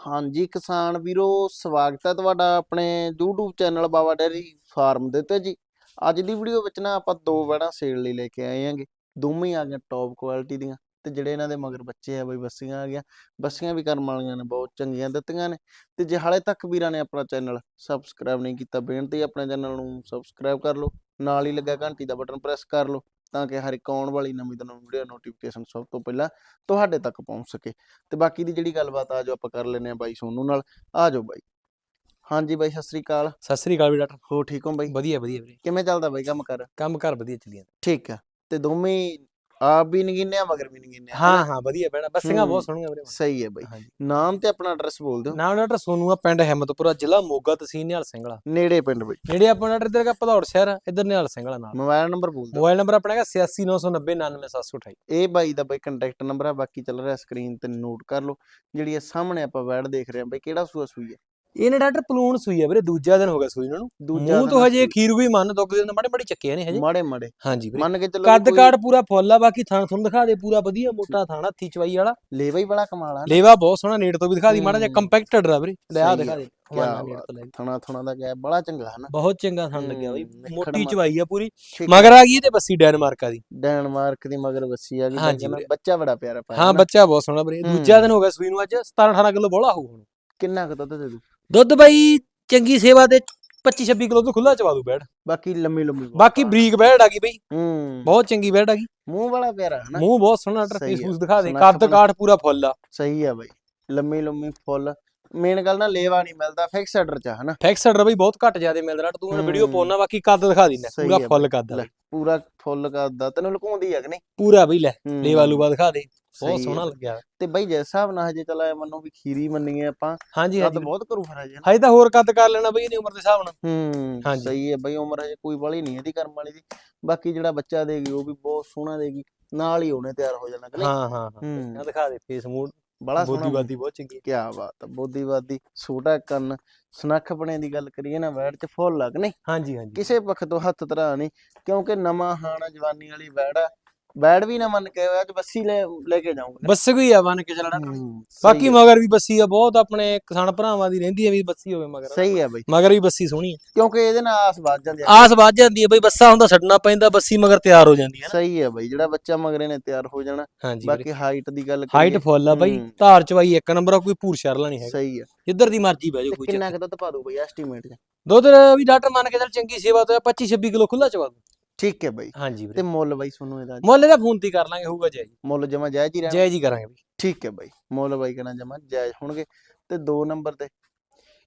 ਹਾਂਜੀ, ਕਿਸਾਨ ਵੀਰੋ, ਸਵਾਗਤ ਹੈ ਤੁਹਾਡਾ ਆਪਣੇ YouTube channel Baba dairy farm ਦੇ ਉੱਤੇ ਜੀ। ਅੱਜ ਦੀ ਵੀਡੀਓ ਵਿੱਚ ਨਾ ਆਪਾਂ ਦੋ ਵੜਾਂ ਸੇਲ ਲਈ ਲੈ ਕੇ ਆਏ ਆਂਗੇ ਦੋਵੇਂ ਆ ਗਈਆਂ ਟੌਪ ਕੁਆਲਿਟੀ ਦੀਆਂ ਤੇ ਜਿਹੜੇ ਇਹਨਾਂ ਦੇ ਮਗਰ ਬੱਚੇ ਆ ਬਈ, ਬੱਸੀਆਂ ਆ ਗਿਆ ਬੱਸੀਆਂ ਵੀ ਕਰਮ ਵਾਲੀਆਂ ਨੇ, ਬਹੁਤ ਚੰਗੀਆਂ ਦਿੱਤੀਆਂ ਨੇ। ਤੇ ਜੇ ਹਾਲੇ ਤੱਕ ਵੀਰਾਂ ਨੇ ਆਪਣਾ ਚੈਨਲ ਸਬਸਕ੍ਰਾਈਬ ਨਹੀਂ ਕੀਤਾ, ਬੇਨਤੀ ਆਪਣੇ ਚੈਨਲ ਨੂੰ ਸਬਸਕ੍ਰਾਈਬ ਕਰ ਲਓ। ਨਾਲ ਹੀ ਲੱਗਾ ਘੰਟੀ ਦਾ ਬਟਨ ਪ੍ਰੈਸ ਕਰ ਲਓ। ਤਾਂ ਕਿ ਹਰ ਇੱਕ ਆਉਣ ਵਾਲੀ ਨਵੀਂ ਤੋਂ ਨਵੀਂ ਵੀਡੀਓ ਨੋਟੀਫਿਕੇਸ਼ਨ ਸਭ ਤੋਂ ਪਹਿਲਾਂ ਤੁਹਾਡੇ ਤੱਕ ਪਹੁੰਚ ਸਕੇ। ਤੇ ਬਾਕੀ ਦੀ ਜਿਹੜੀ ਗੱਲਬਾਤ ਆ ਜੋ ਆਪਾਂ ਕਰ ਲੈਨੇ ਆ ਬਾਈ ਸੋਨੂ ਨਾਲ। ਆ ਜਾਓ ਬਾਈ। ਹਾਂਜੀ ਬਾਈ ਸਤਿ ਸ੍ਰੀ ਅਕਾਲ। ਸਤਿ ਸ੍ਰੀ ਅਕਾਲ ਵੀ ਡਾਕਟਰ। ਹੋ ਠੀਕ ਹੋ ਬਾਈ? ਵਧੀਆ ਵਧੀਆ ਵੀਰੇ। ਕਿਵੇਂ ਚੱਲਦਾ ਬਾਈ ਕੰਮ ਕਰ ਕੰਮ ਘਰ ਵਧੀਆ ਚੱਲੀ ਜਾਂਦਾ। ਠੀਕ ਆ। ਤੇ ਦੋਵੇਂ ਆਪ ਵੀ ਨਗਿੰਨੇ ਆ ਮਗਰ ਵੀ ਨਗਿੰਨੇ ਆ ਹਾਂ ਹਾਂ ਵਧੀਆ ਬੈਣਾ ਬੱਸੀਆਂ ਬਹੁਤ ਹੂੰ। ਸੋਹਣੀਆਂ ਵੀਰੇ ਸਹੀ ਹੈ ਬਾਈ। ਨਾਮ ਤੇ ਆਪਣਾ ਐਡਰੈਸ ਬੋਲ ਦਿਓ। ਨਾਮ ਡਾਕਟਰ ਸੋਨੂ ਆ ਪਿੰਡ ਹਿੰਮਤਪੁਰਾ ਜ਼ਿਲ੍ਹਾ ਮੋਗਾ ਤਹਿਸੀਲ ਨਿਹਾਲ ਸਿੰਘਲਾ ਨੇੜੇ ਪਿੰਡ ਬਾਈ। ਜਿਹੜੇ ਆਪਣਾ ਇੱਧਰ ਦਾ ਭਦੌੜ ਸ਼ਹਿਰ ਇੱਧਰ ਨਿਹਾਲ ਸਿੰਘਲਾ ਨਾਲ। ਮੋਬਾਈਲ ਨੰਬਰ ਬੋਲ ਦਿਓ। ਮੋਬਾਈਲ ਨੰਬਰ ਆਪਣਾ ਹੈਗਾ 8699099728 ਇਹ ਬਾਈ ਦਾ ਬਾਈ ਕੰਟੈਕਟ ਨੰਬਰ ਆ ਬਾਕੀ ਚੱਲ ਰਿਹਾ ਸਕਰੀਨ ਤੇ ਨੋਟ ਕਰ ਲਓ। ਜਿਹੜੀ ਇਹ ਸਾਹਮਣੇ ਆਪਾਂ ਵੈਡ ਦੇਖ ਰਹੇ ਆ ਬਾਈ ਕਿਹੜਾ ਸੂਆ ਸੂਈ ਹੈ? ਇਹਨੇ ਡਾਕਟਰ ਪਲੂਣ ਸੂਈ ਆ ਵੀਰੇ ਦੂਜਾ ਦਿਨ ਹੋ ਗਿਆ ਸੂਈ ਨੂੰ ਦੂਜਾ ਮੂੰਹ ਤੋਂ ਹਜੇ। ਖੀਰੂ ਵੀ ਮੰਨ ਦੁੱਗ ਦੇ ਮਾੜੇ ਮਾੜੇ ਚੱਕੇ ਨੇ ਹਜੇ ਮਾੜੇ ਮਾੜੇ ਹਾਂਜੀ ਵੀਰੇ ਮੰਨ ਕੇ ਚੱਲੋ ਕੱਦ ਕਾੜ ਪੂਰਾ ਫੁੱਲ ਆ ਬਾਕੀ ਥਾਂ ਤੁਹਾਨੂੰ ਦਿਖਾ ਦੇ ਪੂਰਾ ਵਧੀਆ ਮੋਟਾ ਥਾਣਾ ਹੱਥੀ ਚਵਾਈ ਵਾਲਾ ਲੇਵਾ ਹੀ ਬੜਾ ਕਮਾਲ ਆ। ਲੇਵਾ ਬਹੁਤ ਸੋਹਣਾ ਨੇੜ ਤੋਂ ਵੀ ਦਿਖਾ ਦੀ ਮਾੜਾ ਜਿਹਾ। ਕੰਪੈਕਟਡ ਆ ਵੀਰੇ ਲੈ ਆ ਦਿਖਾ। ਦੇ ਤੋਂ। ਥਣਾ ਥਣਾ ਦਾ ਗੈਪ ਬੜਾ ਚੰਗਾ ਹੈ ਨਾ ਬਹੁਤ ਚੰਗਾ ਥਣ ਲੱਗਿਆ ਬਈ ਮੋਟੀ ਚਵਾਈ ਆ ਪੂਰੀ ਮਗਰ ਆ ਗਈ ਇਹਦੇ ਬੱਸੀ ਡੈਨਮਾਰਕ ਆ ਦੀ ਡੈਨਮਾਰਕ ਦੀ ਮਗਰ ਬੱਸੀ ਆ ਗਈ ਹਾਂਜੀ। ਬੱਚਾ ਬੜਾ ਪਿਆਰਾ ਪਾਇਆ ਹਾਂ। ਬੱਚਾ ਬਹੁਤ ਸੋਹਣਾ ਵੀਰੇ। ਦੂਜਾ ਦਿਨ ਹੋ ਗਿਆ ਸੂਈ ਨੂੰ ਅੱਜ 17 18 ਕਿਲੋ ਬੋਲਾ ਹੋਊ ਹੁਣ ਕਿੰਨਾ ਕੁ ਦੁੱਧ ਦੇ ਦੂ ਦੁੱਧ ਬਾਈ ਚੰਗੀ ਸੇਵਾ ਦੇ 25 26 ਕਿਲੋ ਤੋਂ ਖੁੱਲਾ ਚਵਾ ਦੂ ਬੈੜ ਬਾਕੀ ਲੰਮੀ ਲੰਮੀ ਬਾਕੀ ਆ। ਬਰੀਕ ਬੈੜ ਆ ਗਈ ਬਈ। ਹੂੰ। ਬਹੁਤ ਚੰਗੀ ਬੈੜ ਆ ਗਈ। ਮੂੰਹ ਬੜਾ ਪਿਆਰਾ ਹੈ ਨਾ। ਮੂੰਹ ਬਹੁਤ ਸੋਹਣਾ ਆ। ਫੂਸ ਦਿਖਾ ਦੇ। ਕੱਦ ਕਾਠ ਪੂਰਾ ਫੁੱਲ ਆ। ਸਹੀ ਆ ਬਾਈ। ਲੰਮੀ ਲੰਮੀ ਫੁੱਲ। ਮੇਨ ਗੱਲ ਨਾ ਲੇਵਾ ਨਹੀਂ ਮਿਲਦਾ ਫਿਕਸ ਆਰਡਰ ਚ ਹਨਾ। ਫੈਕਸਡ ਬਈ ਬਹੁਤ ਘੱਟ ਜਿਆਦੇ ਮਿਲਦਾ। ਤੂੰ ਵੀਡੀਓ ਹੂੰ। ਪਾਉਣਾ ਬਾਕੀ ਕੱਦ ਦਿਖਾ ਦਿੰਦਾ। ਪੂਰਾ ਆ ਫੁੱਲ ਕੱਦ ਆ। ਪੂਰਾ ਫੁੱਲ ਕਰਦਾ ਤੈਨੂੰ ਲੁਕਾਉਂਦੀ ਹੈ ਕਿ ਨਹੀਂ? ਪੂਰਾ ਬਈ ਲੈ। ਲੇਵਾ ਲੂਵਾ ਦਿਖਾ ਦੇ। ਬਹੁਤ ਸਹੀ ਸੋਹਣਾ। ਲੱਗਿਆ। ਤੇ ਬਾਈ ਜਿਸ ਹਿਸਾਬ ਨਾਲ ਹਜੇ ਚਲਾਇਆ ਮੰਨੋ ਵੀ ਖੀਰੀ ਮੰਨੀਏ ਆਪਾਂ ਹਾਂਜੀ ਹਾਂਜੀ ਬਹੁਤ ਕਰੂ ਫਿਰ ਹਜੇ। ਹਜੇ ਤਾਂ ਹੋਰ ਕੱਦ ਕਰ ਲੈਣਾ ਬਈ ਇਹਦੀ ਉਮਰ ਦੇ ਹਿਸਾਬ ਨਾਲ। ਹੂੰ ਹਾਂਜੀ। ਸਹੀ ਹੈ ਬਾਈ ਉਮਰ ਹਜੇ ਕੋਈ ਵਾਲੀ ਨਹੀਂ ਇਹਦੀ ਕਰਮ ਵਾਲੀ ਦੀ। ਬਾਕੀ ਜਿਹੜਾ ਬੱਚਾ ਦੇਗੀ ਉਹ ਵੀ ਬਹੁਤ ਸੋਹਣਾ ਦੇਗੀ ਨਾਲ ਹੀ ਉਹਨੇ ਤਿਆਰ ਹੋ ਜਾਣਾ ਕਿ ਹਾਂ ਹਾਂ ਹਾਂ। ਦਿਖਾ ਦੇ ਫੇਸ ਮੂਡ ਬੜਾ ਸੋਹਣਾ ਬਾਦੀ ਬਹੁਤ ਚੰਗੀ। ਕੀ ਬਾਤ ਹੈ ਬੋਦੀਵਾਦੀ ਛੋਟਾ ਕੰਨ ਸੁਨੱਖ ਬਣੇ ਦੀ ਗੱਲ ਕਰੀਏ ਨਾ ਵੈੜ ਚ ਫੁੱਲ ਲੱਗ ਨਹੀਂ? ਹਾਂਜੀ ਹਾਂਜੀ। ਕਿਸੇ ਪੱਖ ਤੋਂ ਹੱਥ ਧਰਾ ਨਹੀਂ ਕਿਉਂਕਿ ਨਵਾਂ ਹਾਣਾ ਜਵਾਨੀ ਵਾਲੀ ਵੈੜ ਆ ਵੈੜ ਵੀ ਨਾ ਮੰਨ ਕੇ ਅੱਜ ਬੱਸੀ ਲੈ ਲੈ ਕੇ ਜਾਊਂਗਾ ਬੱਸ ਕੋਈ ਆ ਬਣ ਕੇ ਚੱਲਣਾ। ਬਾਕੀ ਮਗਰ ਵੀ ਬੱਸੀ ਆ ਬਹੁਤ ਆਪਣੇ ਕਿਸਾਨ ਭਰਾਵਾਂ ਦੀ ਰਹਿੰਦੀ ਹੈ ਵੀ ਬੱਸੀ ਹੋਵੇ ਮਗਰ। ਸਹੀ ਹੈ ਬਾਈ। ਮਗਰ ਵੀ ਬੱਸੀ ਸੋਹਣੀ ਹੈ ਕਿਉਂਕਿ ਇਹਦੇ ਨਾਲ ਆਸ ਵੱਧ ਜਾਂਦੀ ਹੈ ਆਸ ਵੱਜ ਜਾਂਦੀ ਹੈ ਬਈ ਬੱਸਾ ਹੁੰਦਾ ਛੱਡਣਾ ਪੈਂਦਾ ਬੱਸੀ ਮਗਰ ਤਿਆਰ ਹੋ ਜਾਂਦੀ ਨਾ। ਸਹੀ ਹੈ ਬਾਈ ਜਿਹੜਾ ਬੱਚਾ ਮਗਰੇ ਨੇ ਤਿਆਰ ਹੋ ਜਾਣਾ। ਹਾਂਜੀ ਬਾਕੀ ਹਾਈਟ ਦੀ ਗੱਲ ਹਾਈਟ ਕਰੀਏ, ਫੁੱਲ ਆ ਬਈ। ਹੂੰ। ਧਾਰ ਚਵਾਈ ਇੱਕ ਨੰਬਰ ਆ ਕੋਈ ਭੂਰ ਸ਼ਰਲਾ ਨਹੀਂ ਹੈਗਾ। ਸਹੀ ਹੈ ਜਿੱਧਰ ਦੀ ਮਰਜ਼ੀ ਬਹਿ ਜਾਓ ਤੇ ਕੋਈ ਕਿੰਨਾ ਚੱਕਰ ਕੁ ਦੁੱਧ ਪਾ ਦੂ ਬਾਈ ਐਸਟੀਮੇਟ ਚ? ਦੁੱਧ ਵੀ ਡਾਕਟਰ ਮੰਨ ਕੇ ਚੱਲ ਚੰਗੀ ਸੇਵਾ ਤੋਂ 25 26 ਕਿਲੋ ਖੁੱਲਾ ਚਵਾ ਦੂੰ ਠੀਕ ਹੈ ਬਾਈ। ਹਾਂਜੀ ਤੇ ਵੀਰੇ। ਮੁੱਲ ਬਾਈ ਤੁਹਾਨੂੰ ਇਹਦਾ ਮੁੱਲ ਇਹਦਾ ਫੋਨ ਤੇ ਕਰ ਲਾਂਗੇ ਹੋਊਗਾ ਜੈ ਜੀ ਮੁੱਲ ਜਮਾ ਜਾਇਜ਼ ਹੀ ਰਹਿਣਾ। ਜੈ ਜੀ ਕਰਾਂਗੇ। ਬਈ ਠੀਕ ਹੈ ਬਾਈ ਮੁੱਲ ਬਾਈ ਕਹਿਣਾ ਜਮਾ ਜਾਇਜ਼ ਹੋਣਗੇ। ਤੇ ਦੋ ਨੰਬਰ ਤੇ।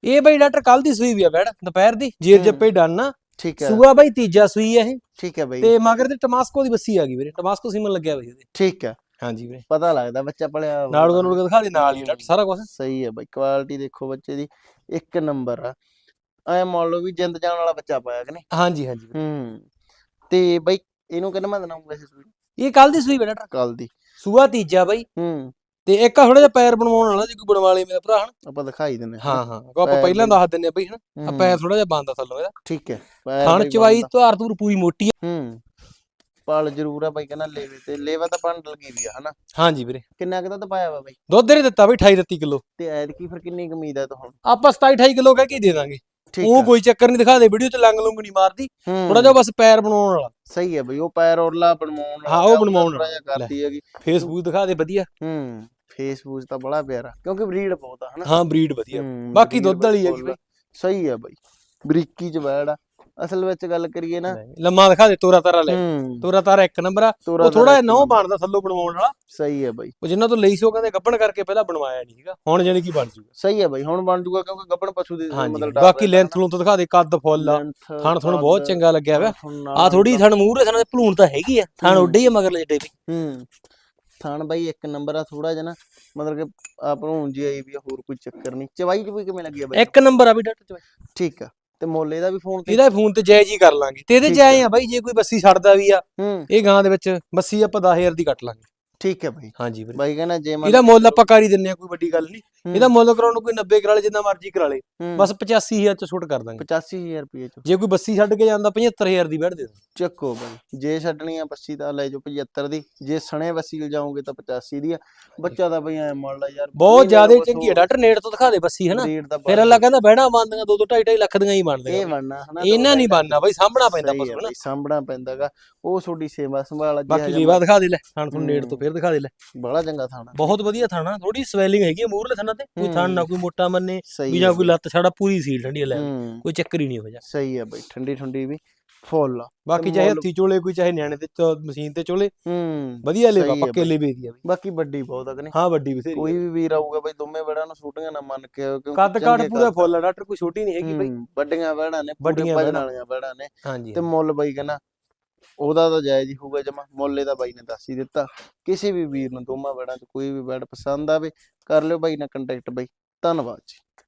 ਇਹ ਬਈ ਡਾਕਟਰ ਕੱਲ ਦੀ ਸੂਈ ਵੀ ਆ ਬੈੜ ਦੁਪਹਿਰ ਦੀ ਜੇਰ ਹੂੰ। ਜੱਪੇ ਡਨ ਆ। ਠੀਕ ਹੈ। ਸੂਆ ਬਈ ਤੀਜਾ ਸੂਈ ਆ ਇਹ। ਠੀਕ ਹੈ ਬਾਈ। ਤੇ ਮਗਰ ਤੇ ਟਮਾਸਕੋ ਦੀ ਬੱਸੀ ਆ ਗਈ ਵੀਰੇ ਟਮਾਸਕੋ ਸੀਮਨ ਲੱਗਿਆ ਬਈ ਇਹਦੇ। ਠੀਕ ਹੈ। ਹਾਂਜੀ ਵੀਰੇ। ਪਤਾ ਲੱਗਦਾ ਬੱਚਾ ਪੜਿਆ ਨਾਲ ਉਹ ਨੂੰ ਦਿਖਾ ਦੇ ਨਾਲ ਹੀ ਡਾਕਟਰ ਸਾਰਾ ਕੁਝ ਸਹੀ ਹੈ ਬਾਈ ਕੁਆਲਿਟੀ ਦੇਖੋ ਬੱਚੇ ਦੀ ਇੱਕ ਨੰਬਰ ਆ। ਐ ਮੰਨ ਲਓ ਵੀ ਜਿੰਦ ਜਾਣ ਵਾਲਾ ਬੱਚਾ ਪਾਇਆ ਕਿ ਨਹੀਂ? ਹਾਂਜੀ ਹਾਂਜੀ। ਵੀਰੇ। ਹੂੰ। ਤੇ ਬਾਈ ਇਹਨੂੰ ਕਿੰਨਾ ਮੈਂ ਦੇਣਾ ਵੈਸੇ ਇਹ ਕੱਲ ਦੀ ਸੂਈ ਡਾਕਟਰ ਕੱਲ ਦੀ। ਸੂਆ ਤੀਜਾ ਬਈ। ਹੂੰ। ਤੇ ਇੱਕ ਥੋੜਾ ਜਿਹਾ ਪੈਰ ਬਣਵਾਉਣ ਵਾਲਾ ਜੇ ਕੋਈ ਬਣਵਾ ਲੇ ਮੇਰਾ ਭਰਾ ਹਨ? ਆਪਾਂ ਦਿਖਾਈ ਦਿੰਦੇ ਹਾਂ। ਹਾਂ ਕੋ ਆਪਾਂ ਪੈਰ ਪਹਿਲਾਂ। ਦੱਸ ਦਿੰਨੇ ਆ ਬਈ ਹਨਾ? ਆ ਹੂੰ, ਪੈਰ ਥੋੜਾ ਜਿਹਾ ਬੰਦਾ ਥੱਲੋਂ ਇਹਦਾ। ਠੀਕ ਹੈ। ਪੈਰ ਥਣ ਬਾਈ ਚਵਾਈ ਬੰਦ ਧਾਰ ਧੂਰ ਪੂਰੀ ਮੋਟੀ ਆ। ਆ। ਹੂੰ। ਪਾਲ ਜ਼ਰੂਰ ਆ ਬਾਈ ਕਹਿੰਦਾ ਲੇਵੇ ਤੇ ਲੇਵਾ ਤਾਂ ਪੰਡ ਲੱਗੀ ਵੀ ਆ ਹਨਾ? ਹਾਂਜੀ ਵੀਰੇ। ਕਿੰਨਾ ਕੁ ਦੁੱਧ ਪਾਇਆ ਵਾ ਬਾਈ? ਦੁੱਧ ਇਹਨੇ ਦਿੱਤਾ ਬਈ 28 30 ਕਿਲੋ। ਤੇ ਐਤਕੀ ਫਿਰ ਕਿੰਨੀ ਕੁ ਉਮੀਦ ਹੈ ਤੁਹਾਨੂੰ? ਆਪਾਂ 27 28 ਕਿਲੋ ਕਹਿ ਕੇ ਹੀ ਦੇ ਦਾਂਗੇ। ਠੀਕ ਉਹ ਕੋਈ ਚੱਕਰ ਨਹੀਂ ਦਿਖਾ ਦੇ ਵੀਡੀਓ ਚ ਲੰਗ ਲੁੰਗ ਨਹੀਂ ਮਾਰਦੀ। ਥੋੜਾ ਜਿਹਾ ਬਸ ਪੈਰ ਬਣਾਉਣ ਵਾਲਾ। ਸਹੀ ਹੈ ਬਈ ਉਹ ਪੈਰ ਔਰਲਾ ਬਣਵਾਉਣ ਹਾਂ, ਉਹ ਬਣਵਾਉਣ ਵਾਲਾ। ਕਰਦੀ ਹੈਗੀ। ਫੇਸਬੁੱਕ ਦਿਖਾ ਦੇ ਵਧੀਆ। ਹੂੰ ਫੇਸਬੁੱਕ ਤਾਂ ਬੜਾ ਪਿਆਰਾ ਕਿਉਂਕਿ ਬਰੀਡ ਬਹੁਤ ਆ ਹਨਾ। ਹਾਂ ਬਰੀਡ ਵਧੀਆ। ਬਾਕੀ ਦੁੱਧ ਵਾਲੀ ਹੈਗੀ ਬਈ। ਸਹੀ ਹੈ ਬਾਈ। ਬਰੀਕੀ ਚ ਬੈੜ ਆ। ਅਸਲ ਵਿੱਚ ਗੱਲ ਕਰੀਏ ਨਾ। ਲੰਮਾ ਦਿਖਾ ਦੇ ਤੋਰਾ ਤਾਰਾ ਲੈ। ਹੂੰ। ਤੋਰਾ ਤਾਰਾ ਇੱਕ ਨੰਬਰ ਆ। ਤੋਰਾ ਉਹ ਥੋੜਾ ਤਾਰਾ ਜਿਹਾ ਨੌ ਬਣਦਾ ਥੱਲੋਂ ਬਣਵਾਉਣ ਵਾਲਾ। ਸਹੀ ਹੈ ਬਾਈ। ਉਹ ਜਿੰਨਾ ਤੋਂ ਲਈ ਸੀ ਉਹ ਕਹਿੰਦੇ ਗੱਬਣ ਕਰਕੇ ਪਹਿਲਾਂ ਬਣਵਾਇਆ ਨਹੀਂ ਸੀਗਾ। ਹੁਣ ਜਾਨੀ ਕੀ ਬਣ ਜੂਗਾ। ਸਹੀ ਹੈ ਬਾਈ ਹੁਣ ਬਣ ਜੂਗਾ ਕਿਉਂਕਿ ਗੱਬਣ ਪਸ਼ੂ ਦੀ ਹਾਂਜੀ। ਮਤਲਬ ਬਾਕੀ ਲੈਂਥ ਲੂੰਥ ਦਿਖਾ ਦੇ ਕੱਦ ਫੁੱਲ ਆ। ਥਣ ਥਣ ਬਹੁਤ ਚੰਗਾ ਲੱਗਿਆ ਵਾ। ਆ ਥੋੜੀ ਥਣ ਮੂਹਰੇ ਥਣ ਦੇ ਭਲੂਣ ਤਾਂ ਹੈਗੀ ਆ। ਥਣ। ਉੱਡੇ ਹੀ ਆ ਮਗਰ ਜਿਹੜੇ ਵੀ। ਹੂੰ। ਥਣ ਬਾਈ ਇੱਕ ਨੰਬਰ ਆ ਥੋੜਾ ਜਿਹਾ ਨਾ ਮਤਲਬ ਕਿ ਆਪ ਨੂੰ ਉਂਝ ਆਈ ਵੀ ਆ, ਹੋਰ ਕੋਈ ਚੱਕਰ ਨਹੀਂ। ਚਵਾਈ ਚ ਵੀ ਕਿਵੇਂ ਲੱਗੀ ਆ ਬਾਈ? ਇੱਕ ਨੰਬਰ ਆ ਵੀ ਡਾਕਟਰ ਚ ਠੀਕ ਆ। ਤੇ ਮੁੱਲ ਇਹਦਾ ਵੀ ਫੋਨ ਤੇ ਇਹਦਾ ਫੋਨ ਤੇ ਜਾਇਜ਼ ਹੀ ਕਰ ਲਾਂਗੇ ਤੇ ਇਹਦੇ ਠੀਕ ਆਏ ਆ ਬਾਈ ਜੇ ਕੋਈ ਬੱਸੀ ਛੱਡਦਾ ਵੀ ਆ ਹੂੰ। ਇਹ ਗਾਂ ਦੇ ਵਿੱਚ ਬੱਸੀ ਆਪਾਂ 10000 ਦੀ ਕੱਟ ਲਾਂਗੇ। ਠੀਕ ਹੈ ਬਾਈ। ਹਾਂਜੀ ਵੀਰੇ। ਬਾਈ ਕਹਿੰਦਾ ਜੇ ਮੰਨ ਇਹਦਾ ਮੁੱਲ ਆਪਾਂ ਕਰ ਹੀ ਦਿੰਨੇ ਆ ਕੋਈ ਵੱਡੀ ਗੱਲ ਨਹੀਂ। ਇਹਦਾ ਮੁੱਲ ਕਰਾਉਣ ਨੂੰ ਕੋਈ 90 ਕਰਾ ਲੇ ਜਿੰਨਾ ਮਰਜ਼ੀ ਕਰਾ ਲੇ। ਬਸ 85000 ਚ ਛੁੱਟ ਕਰ ਦਾਂਗੇ। 85000 ਰੁਪਏ ਚ। ਜੇ ਕੋਈ ਬੱਸੀ ਛੱਡ ਕੇ ਜਾਂਦਾ 75000 ਦੀ ਬੈਠ ਦੇ। ਚੱਕੋ ਬਾਈ। ਜੇ ਛੱਡਣੀ ਆ 25 ਤਾਂ ਲੈ ਜਾਓ 75 ਦੀ। ਜੇ ਸਣੇ ਵਸੀਲ ਜਾਓਗੇ ਤਾਂ 85 ਦੀ ਆ। ਬੱਚਾ ਤਾਂ ਬਈ ਐ ਮੰਨ ਲਾ ਯਾਰ ਬਹੁਤ ਜ਼ਿਆਦਾ ਚੰਗੀ ਹੈ ਡਾਕਟਰ ਨੇੜ ਤੋਂ ਦਿਖਾ ਦੇ ਬੱਸੀ ਹਨਾ? ਦਾ ਫਿਰ ਅੱਲਾ ਕਹਿੰਦਾ ਬਹਿਣਾ ਮੰਨਦੀਆਂ 2 2 2.5 2.5 ਲੱਖ ਦੀਆਂ ਹੀ ਬਣਦੀਆਂ ਇਹ ਬਣਨਾ ਹਨਾ ਇਹਨਾਂ ਨਹੀਂ ਬਣਨਾ ਬਾਈ ਸਾਹਮਣਾ ਪੈਂਦਾ ਹੈ ਹਨਾ? ਸਾਂਭਣਾ ਪੈਂਦਾਗਾ। ਉਹ ਤੁਹਾਡੀ ਸੇਵਾ ਸੰਭਾਲ ਬਾਕੀ ਜੀਵਾ ਦਿਖਾ ਦੇ ਲੈ। ਥਣ ਤੁਹਾਨੂੰ ਨੇੜ ਤੋਂ ਫਿਰ ਦਿਖਾ ਦੇ ਲੈ। ਬੜਾ ਚੰਗਾ ਥਾਣਾ। ਬਹੁਤ ਵਧੀਆ ਥਾਣਾ ਥੋੜੀ ਸਵੈਲਿੰਗ ਹੈਗੀ ਮੂਰਲੇ ਥਾਣਾ ਤੇ। ਕੋਈ ਥਣ ਨਾ ਕੋਈ ਮੋਟਾ ਮੰਨੇ ਵੀ ਜਾਂ ਕੋਈ ਲੱਤ ਛਾੜਾ ਪੂਰੀ ਸੀਲ ਠੰਡੀ ਲੈ ਕੋਈ ਚੱਕਰ ਹੀ ਨਹੀਂ ਹੋ ਜਾ ਸਹੀ ਹੈ ਬਈ ਠੰਡੀ ਠੰਡੀ ਵੀ ਫੁੱਲ ਬਾਕੀ ਚਾਹੇ ਹੱਥੀ ਚੋਲੇ ਕੋਈ ਚਾਹੇ ਨਿਆਣੇ ਤੇ ਮਸ਼ੀਨ ਤੇ ਚੋਲੇ। ਹੂੰ ਵਧੀਆ ਲੇਵਾ ਪੱਕੇ। ਲੇਵੇ ਦੀ ਆ ਬਾਕੀ ਵੱਡੀ ਬਹੁਤ ਆ ਕਿ ਨਹੀਂ? ਹਾਂ ਵੱਡੀ ਬਥੇਰੀ ਕੋਈ ਵੀ ਵੀਰ ਆਊਗਾ ਬਈ ਦੋਵੇਂ ਵੜਾਂ ਨੂੰ ਛੋਟੀਆਂ ਨਾ ਮੰਨ ਕੇ ਕਿਉਂਕਿ ਕੱਦ ਚੰਗੇ ਪੂਰਾ ਫੁੱਲ ਡਾਕਟਰ ਕੋਈ ਛੋਟੀ ਨਹੀਂ ਹੈਗੀ ਬਈ। ਵੱਡੀਆਂ ਵੜਾਂ ਨੇ ਪੂਰੇ ਵੱਡੀਆਂ ਵੜਾਂ ਨੇ। ਤੇ ਮੁੱਲ ਬਾਈ ਕਹਿੰਦਾ ਉਹਦਾ ਤਾਂ ਜਾਇਜ਼ ਹੀ ਹੋਊਗਾ, ਜਮਾ ਮੁੱਲੇ ਦਾ ਬਾਈ ਨੇ ਦੱਸ ਹੀ ਦਿੱਤਾ। ਕਿਸੇ ਵੀ ਵੀਰ ਨੂੰ ਦੋਵਾਂ ਵੜਾਂ ਚ ਕੋਈ ਵੀ ਵੜ ਪਸੰਦ ਆਵੇ, ਕਰ ਲਿਓ ਬਾਈ ਨਾਲ ਕੰਟੈਕਟ ਬਾਈ। ਧੰਨਵਾਦ ਜੀ।